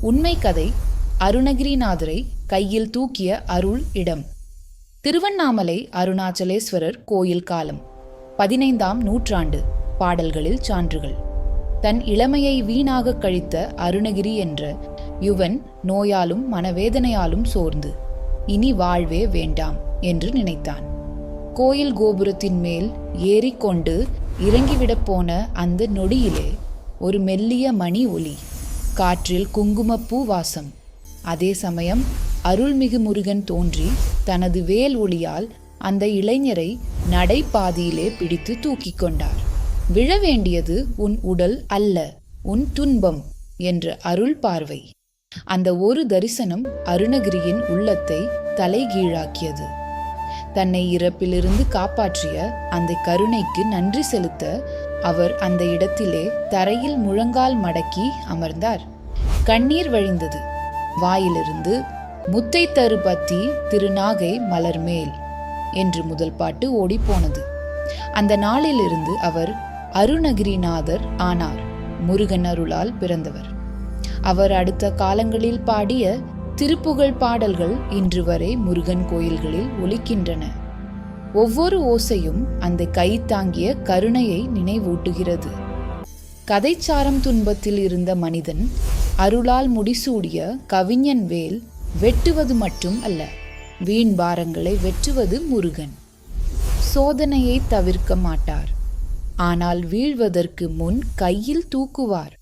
உண்மை கதை அருணகிரிநாதரை கையில் தூக்கிய அருள் இடம். திருவண்ணாமலை அருணாச்சலேஸ்வரர் கோயில் காலம் பதினைந்தாம் நூற்றாண்டு பாடல்களில் சான்றுகள். தன் இளமையை வீணாக கழித்த அருணகிரி என்ற யுவன் நோயாலும் மனவேதனையாலும் சோர்ந்து இனி வாழ்வே வேண்டாம் என்று நினைத்தான். கோயில் கோபுரத்தின் மேல் ஏறிக்கொண்டு இறங்கிவிடப் போன அந்த நொடியிலே ஒரு மெல்லிய மணி ஒலி காற்றில் குங்குமப்பூ வாசம். அதே சமயம் அருள்மிகு முருகன் தோன்றி தனது வேல் ஒளியால் அந்த இளைஞரை நடைபாதியிலே பிடித்து தூக்கிக் கொண்டார். விழ வேண்டியது உன் உடல் அல்ல உன் துன்பம் என்ற அருள் பார்வை. அந்த ஒரு தரிசனம் அருணகிரியின் உள்ளத்தை தலைகீழாக்கியது. தன்னை இறப்பிலிருந்து காப்பாற்றிய அந்த கருணைக்கு நன்றி செலுத்த அவர் அந்த இடத்திலே தரையில் முழங்கால் மடக்கி அமர்ந்தார். கண்ணீர் வழிந்தது. வாயிலிருந்து முத்தை தரு பத்தி திருநாகை மலர்மேல் என்று முதல் பாட்டு ஓடிப்போனது. அந்த நாளிலிருந்து அவர் அருணகிரிநாதர் ஆனார். முருகன் அருளால் பிறந்தவர். அவர் அடுத்த காலங்களில் பாடிய திருப்புகழ் பாடல்கள் இன்று வரை முருகன் கோயில்களில் ஒலிக்கின்றன. ஒவ்வொரு ஓசையும் அந்த கை தாங்கிய கருணையை நினைவூட்டுகிறது. கதைச்சாரம் துன்பத்தில் இருந்த மனிதன் அருளால் முடிசூடிய கவிஞன் வேல் வெட்டுவது மட்டும் அல்ல வீண் பாரங்களை வெற்றுவது முருகன். சோதனையை தவிர்க்க மாட்டார் ஆனால் வீழ்வதற்கு முன் கையில் தூக்குவார்.